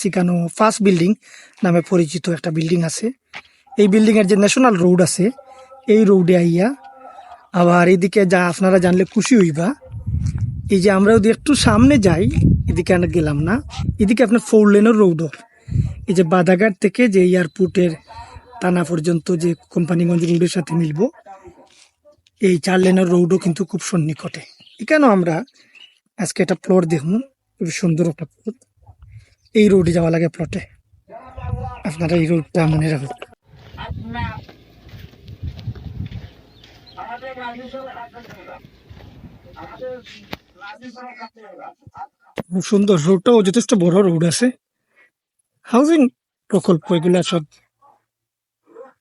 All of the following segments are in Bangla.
সিকানো ফার্স্ট বিল্ডিং নামে পরিচিত একটা বিল্ডিং আছে। এই বিল্ডিং এর যে ন্যাশনাল রোড আছে, এই রোডে আইয়া আবার এদিকে যা আপনারা জানলে খুশি হইবা। এই যে আমরা যদি একটু সামনে যাই, এদিকে আমরা গেলাম না। এদিকে আপনার ফোর লেনের রোডও এই যে বাদাঘাট থেকে যে এয়ারপোর্টের টানা পর্যন্ত যে কোম্পানিগঞ্জ রোডের সাথে মিলবো, এই চার লেনের রোডও কিন্তু খুব সন্নিকটে। এখানেও আমরা আজকে একটা প্লট দেখব খুব সুন্দর একটা প্লট এই রোডে যাওয়া লাগে প্লটে আপনারা এই রোডটা মনে রাখুন। সুন্দর রোডটাও যথেষ্ট বড় রোড আছে। হাউজিং প্রকল্প এগুলা সব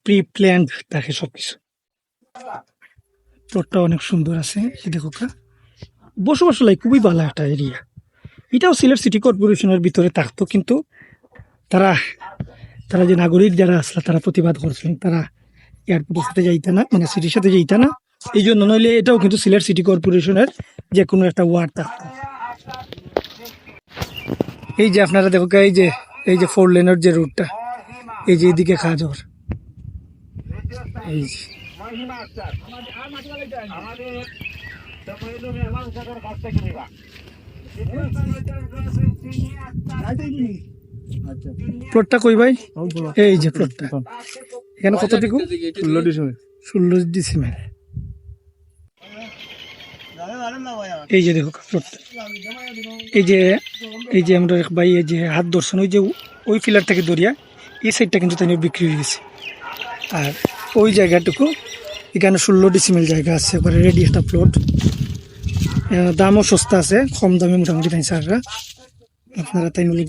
প্রি প্ল্যান্ড থাকে সবকিছু। রোডটা অনেক সুন্দর আছে দেখো। বসবাস লাই খুবই ভালো একটা এরিয়া এটাও সিলেট সিটি কর্পোরেশনের ভিতরে থাকতো কিন্তু তারা তারা যে নাগরিক যারা আসলে তারা প্রতিবাদ করছেন তারা এয়ারপোর্টের সাথে যাইতে না মানে সিটির সাথে যাইতে না এই জন্য নইলে এটাও কিন্তু সিলেট সিটি কর্পোরেশনের যে কোনো একটা ওয়ার্ড থাকতো এই যে আপনারা দেখো এই যে এই যে ফোর লেনের যে রুটটা এই যে এদিকে খাজর এই যে প্লটটা কই ভাই? এই যে প্লটটা। এখানে কতটুকু ষোলো ডিসেম্বর ষোলো ডিসেম্বর এই যে দেখো প্লটটা। এই যে এই যে আমরা ভাই এই যে হাত ধরছেন ওই যে ওই ফিলার থেকে দরিয়া এই সাইডটা কিন্তু তাই বিক্রি হয়ে গেছে। আর ওই জায়গাটুকু এখানে ষোলো ডিসিমেল জায়গা আছে এবারে রেডি একটা প্লট দামও সস্তা আছে, কম দামে মোটামুটি তাই স্যাররা আপনারা তাই নিলে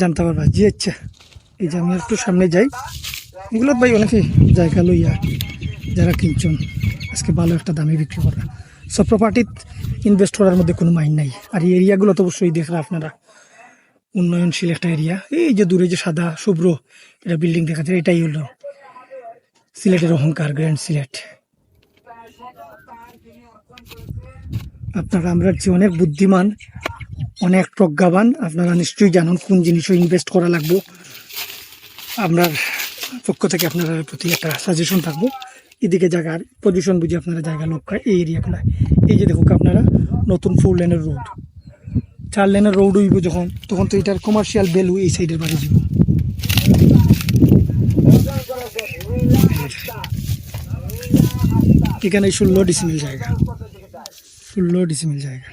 জানতে পারবা। জি আচ্ছা। এই যে আমি একটু সামনে যাই। এগুলো ভাই অনেকে জায়গা লইয়া যারা কিনছেন, আজকে ভালো একটা দামে বিক্রি করা সব প্রপার্টিত ইনভেস্ট করার মধ্যে কোনো মাইন্ড নাই। আর এই এরিয়াগুলো তো অবশ্যই দেখরা আপনারা। উন্নয়নশীল একটা এরিয়া এই যে দূরে যে সাদা, শুভ্র, এটা বিল্ডিং দেখা যায় এটাই হলো সিলেটের অহংকার গ্র্যান্ড সিলেট। আপনারা আমরা যে অনেক বুদ্ধিমান, অনেক প্রজ্ঞাবান, আপনারা নিশ্চয়ই জানুন কোন জিনিসও ইনভেস্ট করা লাগবো। আপনার পক্ষ থেকে আপনার প্রতি একটা সাজেশন থাকব। এদিকে জায়গার পজিশন বুঝে আপনারা জায়গা লক্ষ্য এই এরিয়াগুলো এই যে দেখুক আপনারা, নতুন ফোর লেনের রোড চার লেনের রোড হইব যখন, তখন তো এটার কমার্শিয়াল ভ্যালু এই সাইডের বাড়ি দিব। এখানে ষোলো ডিসিমিল জায়গা। ষোলো ডিসিমিল জায়গা